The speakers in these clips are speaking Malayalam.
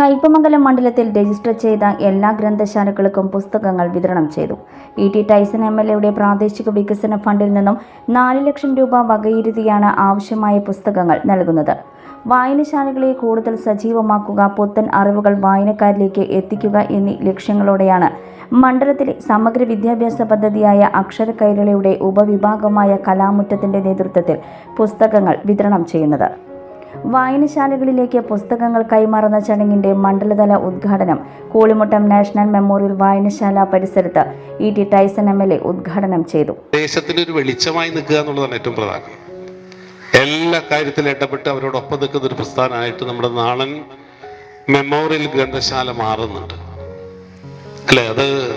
Kaipamangalam മണ്ഡലത്തിൽ രജിസ്റ്റർ ചെയ്ത എല്ലാ ഗ്രന്ഥശാലകൾക്കും പുസ്തകങ്ങൾ വിതരണം ചെയ്തു. E. T. Tyson M. L. എയുടെ പ്രാദേശിക വികസന ഫണ്ടിൽ നിന്നും നാല് ലക്ഷം രൂപ വകയിരുത്തിയാണ് ആവശ്യമായ പുസ്തകങ്ങൾ നൽകുന്നത്. വായനശാലകളെ കൂടുതൽ സജീവമാക്കുക പുത്തൻ അറിവുകൾ വായനക്കാരിലേക്ക് എത്തിക്കുക എന്നീ ലക്ഷ്യങ്ങളോടെയാണ് മണ്ഡലത്തിലെ സമഗ്ര വിദ്യാഭ്യാസ പദ്ധതിയായ അക്ഷര കൈരളിയുടെ ഉപവിഭാഗമായ കലാമുറ്റത്തിന്റെ നേതൃത്വത്തിൽ പുസ്തകങ്ങൾ വിതരണം ചെയ്യുന്നത്. വായനശാലകളിലേക്ക് പുസ്തകങ്ങൾ കൈമാറുന്ന ചടങ്ങിന്റെ മണ്ഡലതല ഉദ്ഘാടനം കോളിമുട്ടം നാഷണൽ മെമ്മോറിയൽ വായനശാല പരിസരത്ത് E T Tyson M L A ഉദ്ഘാടനം ചെയ്തു. ദേശത്തിന് ഒരു വെളിച്ചമായി നിൽക്കുക എന്നുള്ളതാണ് ഏറ്റവും പ്രധാനം. എല്ലാ കാര്യത്തിലും ഇടപെട്ട് അവരോടൊപ്പം നിൽക്കുന്ന ഒരു പ്രസ്ഥാനമായിട്ട് നമ്മുടെ നാളൻ മെമ്മോറിയൽ ഗ്രന്ഥശാല മാറുന്നുണ്ട്. അല്ലെ? അത്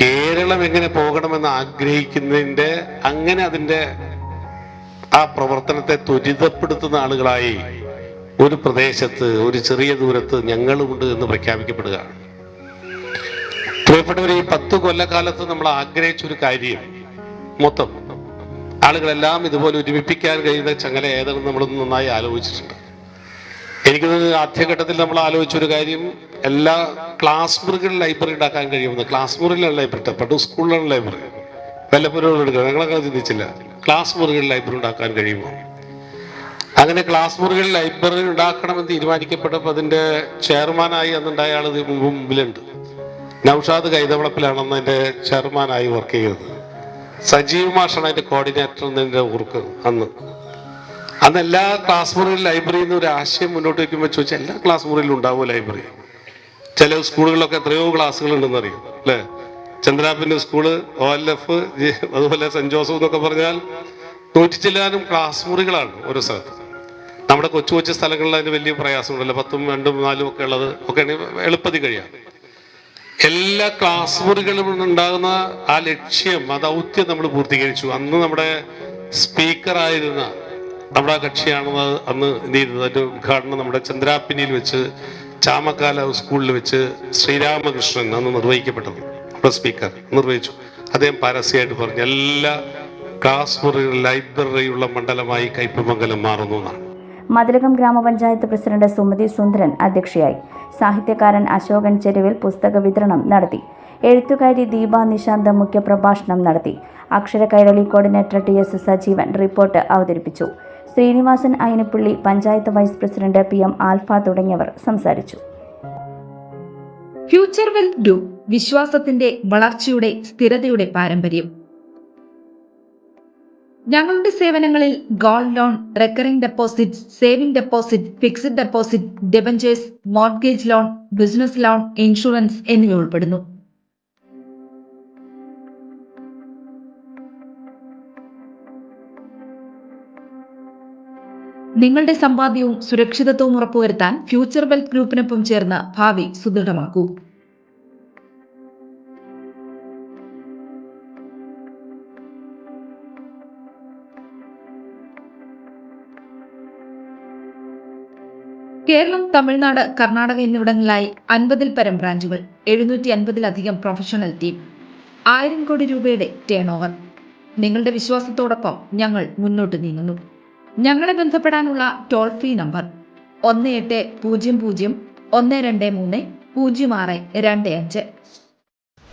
കേരളം എങ്ങനെ പോകണമെന്ന് ആഗ്രഹിക്കുന്നതിന്റെ അങ്ങനെ അതിന്റെ ആ പ്രവർത്തനത്തെ ത്വരിതപ്പെടുത്തുന്ന ആളുകളായി ഒരു പ്രദേശത്ത് ഒരു ചെറിയ ദൂരത്ത് ഞങ്ങളുമുണ്ട് എന്ന് പ്രഖ്യാപിക്കപ്പെടുകയാണ് പ്രിയപ്പെട്ടവർ ഈ പത്ത് കൊല്ലക്കാലത്ത് നമ്മൾ ആഗ്രഹിച്ച ഒരു കാര്യം മൊത്തം ആളുകളെല്ലാം ഇതുപോലെ ഒരുമിപ്പിക്കാൻ കഴിയുന്ന ചങ്ങല ഏതെന്ന് നമ്മളൊന്ന് നന്നായി ആലോചിച്ചിട്ടുണ്ട്. എനിക്ക് ആദ്യഘട്ടത്തിൽ നമ്മൾ ആലോചിച്ച ഒരു കാര്യം എല്ലാ ക്ലാസ് മുറികളിൽ ലൈബ്രറി ഉണ്ടാക്കാൻ കഴിയുമെന്ന്. ക്ലാസ് മുറിയിലാണ് ലൈബ്രറി പണ്ട് സ്കൂളിലാണ് ലൈബ്രറി. വല്ലപ്പോഴും എടുക്കുക ഞങ്ങളങ്ങനെ ചിന്തിച്ചില്ല. ക്ലാസ് മുറികളിൽ ലൈബ്രറി ഉണ്ടാക്കാൻ കഴിയുമോ? അങ്ങനെ ക്ലാസ് മുറികളിൽ ലൈബ്രറി ഉണ്ടാക്കണമെന്ന് തീരുമാനിക്കപ്പെട്ടപ്പോൾ അതിന്റെ ചെയർമാനായി അന്നുണ്ടായ ആൾ മുമ്പിലുണ്ട്. നൗഷാദ് കൈതവളപ്പിലാണെന്ന് അതിന്റെ ചെയർമാനായി വർക്ക് ചെയ്തത്. സജീവ് മാഷാണ് അതിന്റെ കോർഡിനേറ്റർ എന്നതിന്റെ ഓർക്ക് അന്ന്. അന്ന് എല്ലാ ക്ലാസ് മുറിയിലും ലൈബ്രറിയിൽ നിന്ന് ഒരു ആശയം മുന്നോട്ട് വയ്ക്കുമ്പോൾ ചോദിച്ചാൽ എല്ലാ ക്ലാസ് മുറിയിലും ഉണ്ടാവുമോ ലൈബ്രറി ചില സ്കൂളുകളിലൊക്കെ എത്രയോ ക്ലാസ്സുകൾ ഉണ്ടെന്ന് അറിയും അല്ലേ? ചന്ദ്രാപ്പിന്റെ സ്കൂൾ ഒ എൽ എഫ് അതുപോലെ സെന്റ് ജോസഫ് എന്നൊക്കെ പറഞ്ഞാൽ നൂറ്റി ക്ലാസ് മുറികളാണ് ഓരോ സ്ഥലത്ത്. നമ്മുടെ കൊച്ചു കൊച്ചു സ്ഥലങ്ങളിൽ അതിന് വലിയ പ്രയാസമുണ്ടല്ലോ. പത്തും രണ്ടും നാലും ഒക്കെ ഉള്ളത് ഒക്കെ എളുപ്പത്തിൽ കഴിയാം. എല്ലാ ക്ലാസ് മുറികളും ഉണ്ടാകുന്ന ആ ലക്ഷ്യം ആ ദൗത്യം നമ്മൾ പൂർത്തീകരിച്ചു. അന്ന് നമ്മുടെ സ്പീക്കറായിരുന്ന നമ്മുടെ കക്ഷിയാണെന്ന് അന്ന് എന്ത് ചെയ്തത്? അതിന്റെ ഉദ്ഘാടനം നമ്മുടെ ചന്ദ്രാപ്പിനിയിൽ വെച്ച് ചാമക്കാല സ്കൂളിൽ വെച്ച് ശ്രീരാമകൃഷ്ണൻ അന്ന് നിർവഹിക്കപ്പെട്ടത്. സ്പീക്കർ നിർവഹിച്ചു. അദ്ദേഹം പരസ്യമായിട്ട് പറഞ്ഞു എല്ലാ ക്ലാസ് മുറി ലൈബ്രറിയുള്ള മണ്ഡലമായി കയ്പമംഗലം മാറുന്നു എന്നാണ്. മതിലകം ഗ്രാമപഞ്ചായത്ത് പ്രസിഡന്റ് സുമതി സുന്ദരൻ അധ്യക്ഷയായി. സാഹിത്യകാരൻ അശോകൻ ചെരുവിൽ പുസ്തക വിതരണം നടത്തി. എഴുത്തുകാരി ദീപ നിശാന്ത് മുഖ്യപ്രഭാഷണം നടത്തി. Akshara Kairali coordinator T S Sajeevan report അവതരിപ്പിച്ചു. Sreenivasan Ayinappally panchayat vice president P M Alpha തുടങ്ങിയവർ സംസാരിച്ചു. ഫ്യൂച്ചർ വെൽത്ത് ഗ്രൂപ്പ് വിശ്വാസത്തിന്റെ വളർച്ചയുടെ സ്ഥിരതയുടെ പാരമ്പര്യം. ഞങ്ങളുടെ സേവനങ്ങളിൽ gold loan recurring deposit saving deposit fixed deposit debentures mortgage loan business loan insurance എന്നിവ ഉൾപ്പെടുന്നു. നിങ്ങളുടെ സമ്പാദ്യവും സുരക്ഷിതത്വവും ഉറപ്പുവരുത്താൻ ഫ്യൂച്ചർ വെൽത്ത് ഗ്രൂപ്പിനൊപ്പം ചേർന്ന് ഭാവി സുദൃഢമാക്കൂ. കേരളം തമിഴ്നാട് കർണാടക എന്നിവിടങ്ങളിലായി അൻപതിൽ പരം ബ്രാഞ്ചുകൾ എഴുന്നൂറ്റി അൻപതിലധികം പ്രൊഫഷണൽ ടീം ആയിരം കോടി രൂപയുടെ ടേൺ ഓവർ നിങ്ങളുടെ വിശ്വാസത്തോടൊപ്പം ഞങ്ങൾ മുന്നോട്ട് നീങ്ങുന്നു. ഞങ്ങളെ ബന്ധപ്പെടാനുള്ള ടോൾ ഫ്രീ നമ്പർ ഒന്ന് എട്ട് പൂജ്യം പൂജ്യം ഒന്ന് രണ്ട് മൂന്ന് പൂജ്യം ആറ് രണ്ട് അഞ്ച്.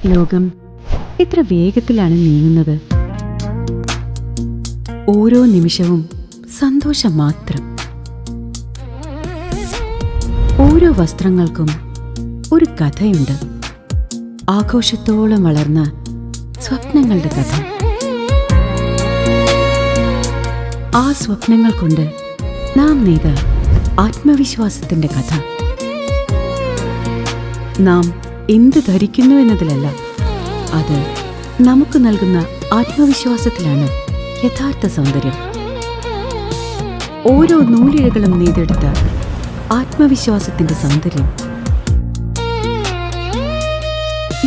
ലോകം എത്ര വേഗത്തിലാണ് നീങ്ങുന്നത്? ഓരോ നിമിഷവും സന്തോഷം മാത്രം. ഓരോ വസ്ത്രങ്ങൾക്കും ഒരു കഥയുണ്ട്. ആഘോഷത്തോളം വളർന്ന സ്വപ്നങ്ങളുടെ കഥ. ആ സ്വപ്നങ്ങൾ കൊണ്ട് നാം നെയ്ത ആത്മവിശ്വാസത്തിന്റെ കഥ. നാം എന്ത് ധരിക്കുന്നു എന്നതിലല്ല അത് നമുക്ക് നൽകുന്ന ആത്മവിശ്വാസത്തിലാണ് യഥാർത്ഥ സൗന്ദര്യം. ഓരോ നൂലിഴകളും നെയ്തെടുത്ത ആത്മവിശ്വാസത്തിന്റെ സൗന്ദര്യം.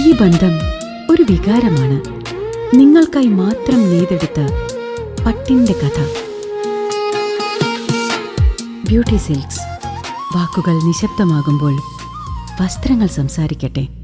ഈ ബന്ധം ഒരു വികാരമാണ്. നിങ്ങൾക്കായി മാത്രം നെയ്തെടുത്ത പട്ടിന്റെ കഥ. Beauty silks. വാക്കുകൾ നിശബ്ദമാകുമ്പോൾ വസ്ത്രങ്ങൾ സംസാരിക്കട്ടെ.